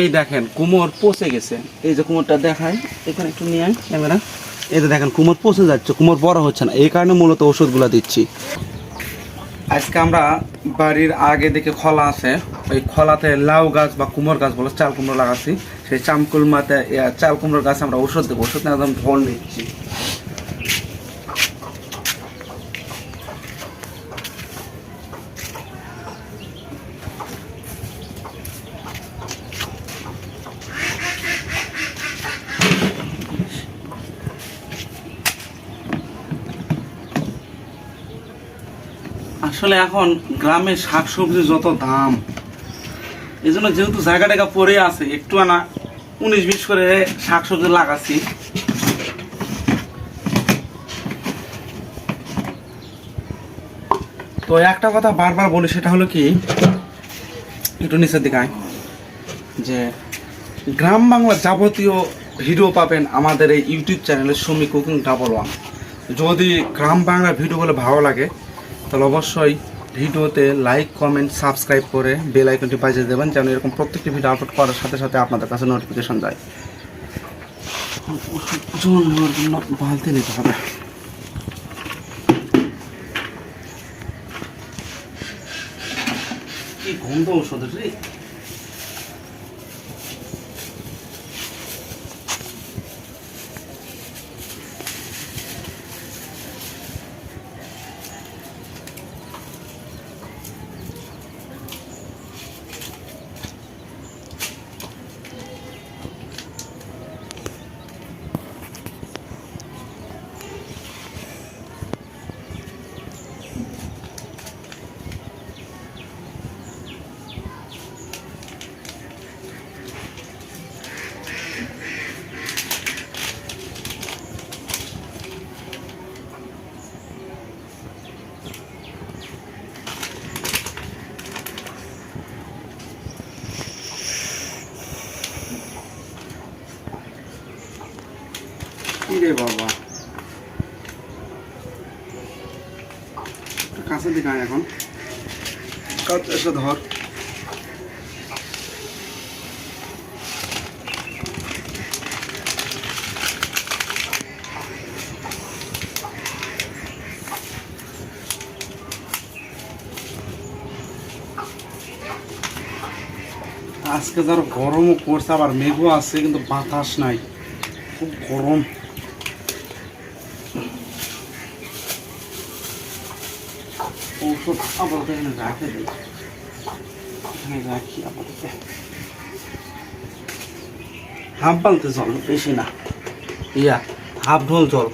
এই দেখেন, কুমোর পচে গেছে। এই যে কুমোরটা দেখায় এখানে একটু নিয়ে আয় ক্যামেরা। এই যে দেখেন, কুমোর পচে যাচ্ছে, কুমোর বড় হচ্ছে না। এই কারণে মূলত ওষুধগুলো দিচ্ছি। আজকে আমরা বাড়ির আগে দিকে খলা আছে। ওই খলাতে লাউ গাছ বা কুমোর গাছ বলে চাল কুমড়ো লাগাচ্ছি। সেই চাল কুমড়াতে চাল কুমড়োর গাছ আমরা ওষুধ দেবো। ওষুধ একদম ঢল নিচ্ছি। আসলে এখন গ্রামে শাকসবজি যত দাম এই জন্য যেহেতু জায়গা টাকা পড়ে আছে, একটু আনা উনিশ বিশ করে শাকসবজি লাগাচ্ছি তো একটা কথা বারবার বলি, সেটা হলো কি, একটু নিচের দিকে। যে গ্রাম বাংলা যাবতীয় ভিডিও পাবেন আমাদের এই ইউটিউব চ্যানেলে সুমি কুকিং ডাবল ওয়ান যদি গ্রাম বাংলা ভিডিওগুলো ভালো লাগে তাহলে অবশ্যই ভিডিওতে লাইক কমেন্ট সাবস্ক্রাইব করে বেল আইকনটি বাজিয়ে দেবেন যেন এরকম প্রত্যেকটি ভিডিও আপলোড করার সাথে সাথে আপনাদের কাছে নোটিফিকেশন যায়। বালতি নিতে হবে। কি গন্ধ ওষুধের রে? রে বাবা। একটু কাছে দিকে এখন। এসে ধর। আজকে যার গরমও পড়ছে, আবার মেঘও আছে, কিন্তু বাতাস নাই। খুব গরম। ঔষধ আপাতত এখানে রাখে দিই এখানে রাখি আপাতত হাফ বালতে জল, বেশি না। ইয়া, হাফ ঢোল জল।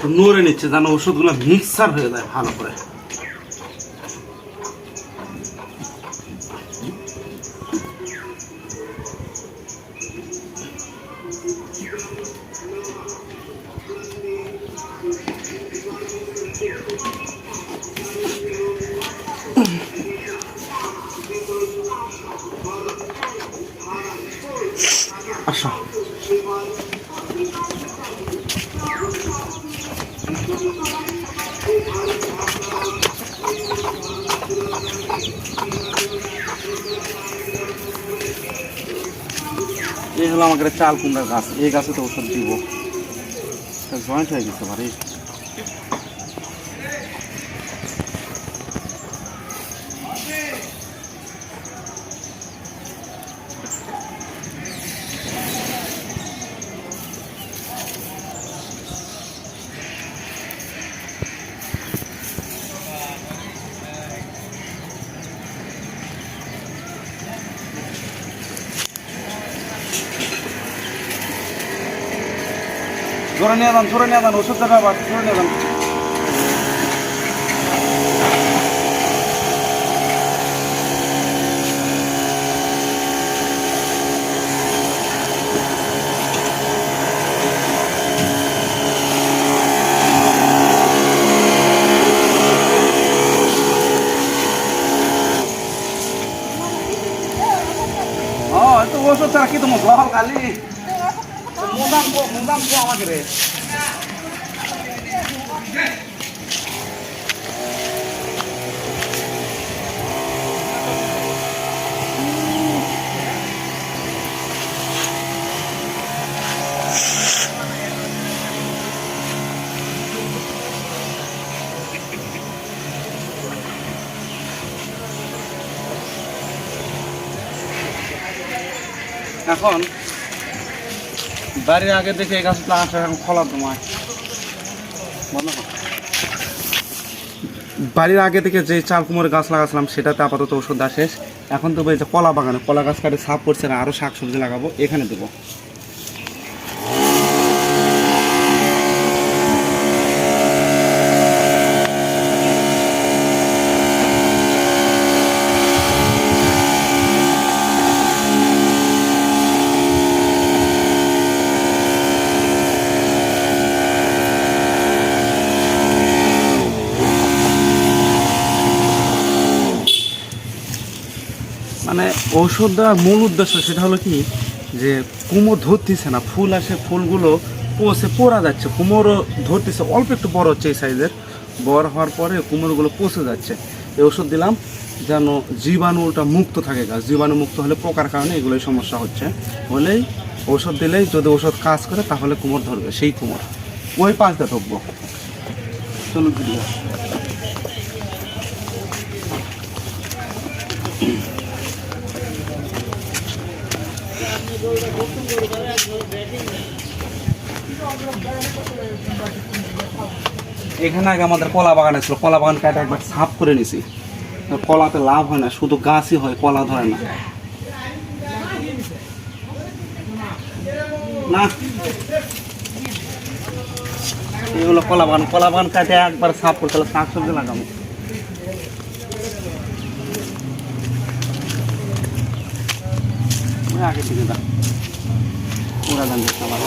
তো নড়ে নিচ্ছে যেন ওষুধগুলো মিক্সার হয়ে যায় ভালো করে। হলো কাছে চাল কুমড়ার গাছ এই গাছে তো ওষুধ দিব। জয়েন্ট হয়ে গেছে ভারি ধরে নিয়ে যান ধরে নিয়ে যান ওষুধের ব্যাপার ধরে নিয়ে যান Oh, itu bos tuh cara kita mau soal kali. মোদাম মোদাম আমাকে রে এখন বাড়ির আগে দেখে এই গাছটা আসে, এখন খোলা তোমার। বাড়ির আগে থেকে যে চাল কুমোর গাছ লাগাছিলাম, সেটাতে আপাতত ওষুধ দেওয়া শেষ। এখন তো বলছে কলা বাগানে, কলা গাছ কাটে, সাফ করছে না আরও শাক সবজি লাগাবো, এখানে দেবো। ঔষধ দেওয়ার মূল উদ্দেশ্য সেটা হলো কি? যে কুমোর ধরতেছে না, ফুল আসে, ফুলগুলো পচে পড়া যাচ্ছে। কুমোরও ধরতেছে, অল্প একটু বড় হচ্ছে এই সাইজের। বড় হওয়ার পরে কুমোরগুলো পচে যাচ্ছে। এই ওষুধ দিলাম যেন জীবাণুটা মুক্ত থাকে গাছ। জীবাণু মুক্ত হলে পোকার কারণে এগুলোই সমস্যা হচ্ছে। হলেই ওষুধ দিলেই যদি ওষুধ কাজ করে তাহলে কুমোর ধরবে, সেই কুমোর। ওই পাঁচটা ঢুকবো চলুন এখানে আগে আমাদের কলা বাগান ছিল, কলা বাগান কাটে একবার সাফ করে নিছি। কলাতে লাভ হয় না, শুধু গাছই হয়, কলা ধরে না। না। এগুলো কলা বাগান কলা বাগান কাটে একবার সাফ করে শাক সবজি লাগাবো। আগে থেকে দা ওরা দেখতে আমার।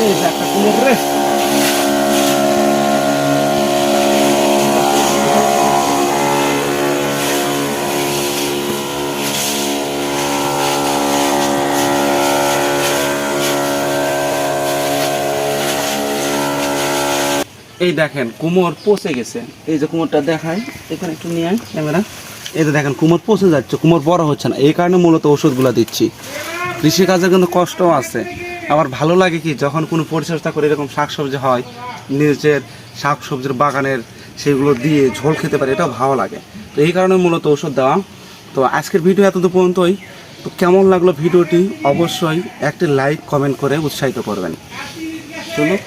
এই একটা কুলের রে। এই দেখেন, কুমোর পচে গেছে। এই যে কুমোরটা দেখায় এখানে একটু নিয়ে আয় ক্যামেরা। এই যে দেখেন, কুমোর পচে যাচ্ছে, কুমোর বড় হচ্ছে না। এই কারণে মূলত ওষুধগুলো দিচ্ছি। কৃষিকাজের কিন্তু কষ্টও আছে। আবার ভালো লাগে কি, যখন কোনো পরিচর্যা করে এরকম শাকসবজি হয়, নিজের শাকসবজির বাগানের সেগুলো দিয়ে ঝোল খেতে পারে, এটাও ভালো লাগে। তো এই কারণে মূলত ওষুধ দেওয়া। তো আজকের ভিডিও এত পর্যন্তই। তো কেমন লাগল ভিডিওটি? অবশ্যই একটি লাইক, কমেন্ট করে উৎসাহিত করবেন। চলুন।